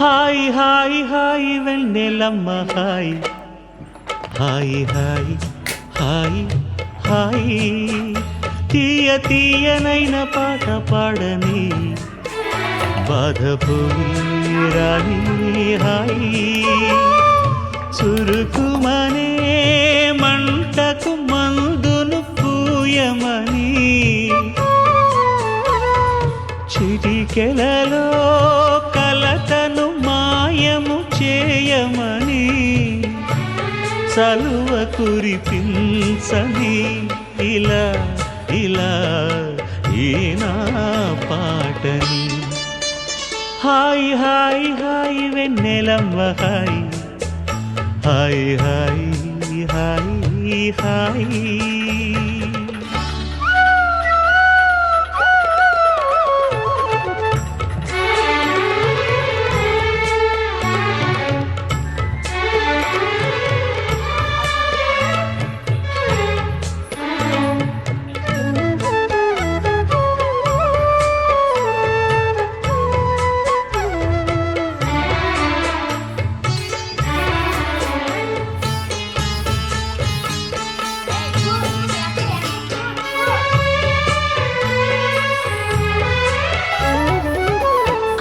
Hi హాయ్ హాయ్ వెన్నెలమ్మ హాయ్. హాయ్ హాయ్ హాయ్ హాయ్. తీయ తీయనైన పాట పాడని బాధపోయి రాని హాయ్. చురుకుమనే మంటకు మందును పూయమని చిటికెలలో చేయమని సలువ కురిపించని ఇలా ఇలా ఈనా పాటని. హాయ్ హాయ్ హాయ్ వెన్నెలమ్మ హాయ్ హాయ్. హాయ్ హాయ్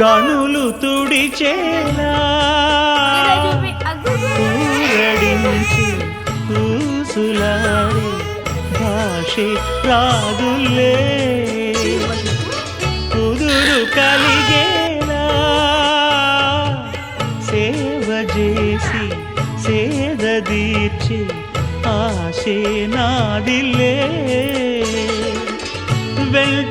కనులు తుడిచేలా ఊరడించి ఊసులాడి భాషే రాదులే. కుదురు కలిగేలా సేవ చేసి సేద దీర్చి ఆశే నాదిలే. వెంట